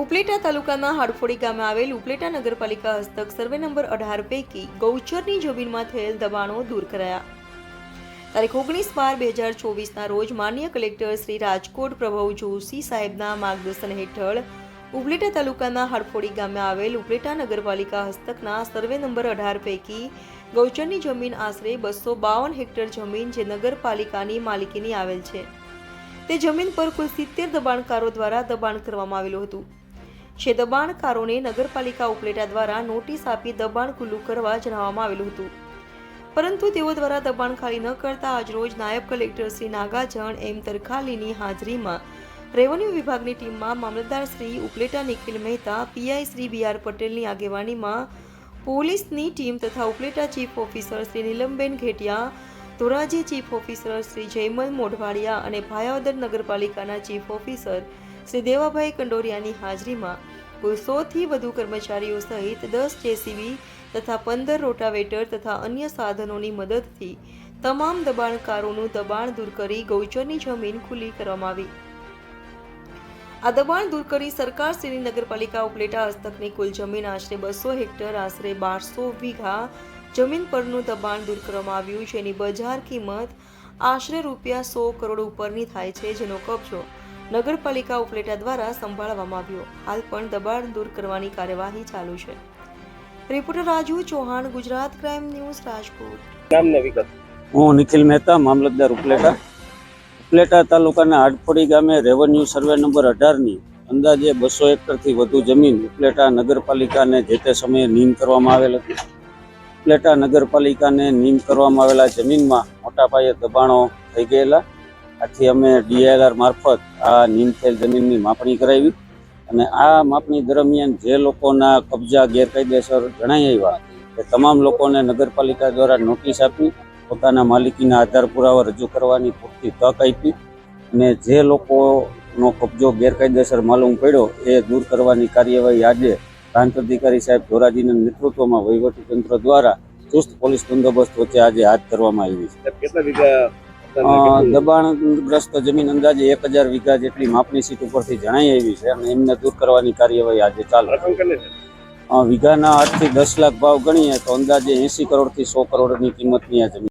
ઉપલેટા તાલુકાના હાડફોડી ગામે આવેલ ઉપલેટા નગરપાલિકા હસ્તક સર્વે નંબર અઢાર પૈકી ગૌચરની જમીનમાં થયેલ દબાણો દૂર કરાયા. તારીખ ઓગણીસ બાર બે હજાર ચોવીસના રોજ માન્ય કલેક્ટર શ્રી રાજકોટ પ્રભવ જોશી સાહેબના માર્ગદર્શન હેઠળ ઉપલેટા તાલુકાના હાડફોડી ગામે આવેલ ઉપલેટા નગરપાલિકા હસ્તકના સર્વે નંબર અઢાર પૈકી ગૌચરની જમીન આશરે બસો બાવન હેક્ટર જમીન જે નગરપાલિકાની માલિકીની આવેલ છે. તે જમીન પર કુલ સિત્તેર દબાણકારો દ્વારા દબાણ કરવામાં આવેલું હતું. જે દબાણકારોને નગરપાલિકા ઉપલેટા દ્વારા નોટિસ આપી દબાણ ખુલ્લું કરવા જણાવવામાં આવેલું હતું. પરંતુ તેઓ દ્વારા દબાણ ખાલી ન કરતા આજરોજ નાયબ કલેક્ટર શ્રી નાગાજણ, એમ તરખાલીની હાજરીમાં રેવન્યુ વિભાગની ટીમમાં મામલતદાર Shri Upleta Nikhil Mehta, PI Shri B R પટેલની આગેવાનીમાં પોલીસની ટીમ તથા Upleta chief officer Shri Nilamben Ghetiya, Dhoraji chief officer Shri Jaymal Modhwadia અને ભાયાવદર નગરપાલિકાના ચીફ ઓફિસર શ્રી દેવાભાઈ કંડોરિયાની હાજરીમાં કુલ સોથી વધુ કર્મચારીઓ સહિત દસ જેસીબી તથા પંદર રોટાવેટર તથા અન્ય સાધનોની મદદથી તમામ દબાણકારોનું દબાણ દૂર કરી ગૌચરની જમીન ખુલ્લી કરવામાં આવી. આ દબાણ દૂર કરી સરકાર શ્રી નગરપાલિકા ઉપલેટા હસ્તકની કુલ જમીન આશરે બસો હેક્ટર, આશરે બારસો વીઘા જમીન પરનું દબાણ દૂર કરવામાં આવ્યું, જેની બજાર કિંમત આશરે રૂપિયા સો કરોડ ઉપરની થાય છે, જેનો કબજો નગરપાલિકા ઉપલેટા દ્વારા સંભાળવામાં આવ્યો. હાલ પણ દબાણ દૂર કરવાની કાર્યવાહી ચાલુ છે. Reporter Raju Chauhan Gujarat crime news Rajkot. નામ ને વિગત. હું નિખિલ મહેતા મામલતદાર ઉપલેટા. ઉપલેટા તાલુકાના હાડફોડી ગામે રેવન્યુ સર્વે નંબર અઢારની અંદાજે બસો એકરથી વધુ જમીન ઉપલેટા નગરપાલિકાને જે તે સમયે નીમ કરવામાં આવેલ હતી. ઉપલેટા નગરપાલિકાને નીમ કરવામાં આવેલા જમીનમાં મોટા પાયે દબાણો થઈ ગયેલા. આથી અમે ડીઆરઆર મારફત આ નીમ થયેલ જમીનની માપણી કરાવી અને આ માપણી દરમિયાન જે લોકોના કબજા, ગેરકાયદેસર જણાઈ આવ્યા તે તમામ લોકોને નગરપાલિકા દ્વારા નોટિસ આપી, પોતાના માલિકીના આધાર પુરાવા રજૂ કરવાની પૂરતી તક આપી અને જે લોકોનો કબજો, ગેરકાયદેસર માલુમ પડ્યો, એ દૂર કરવાની કાર્યવાહી આજે પ્રાંત અધિકારી સાહેબ ધોરાજીના નેતૃત્વમાં વહીવટી તંત્ર દ્વારા ચુસ્ત પોલીસ બંદોબસ્ત વચ્ચે આજે હાથ કરવામાં આવી છે. કેટલા દબાણગ્રસ્ત જમીન અંદાજે એક હજાર વીઘા જેટલી માપની સીટ ઉપરથી જણાઈ આવી છે અને એમને દૂર કરવાની કાર્યવાહી આજે ચાલુ વીઘાના આઠથી દસ લાખ ભાવ ગણીએ તો અંદાજે એંસી કરોડથી સો કરોડની કિંમતની આ જમીન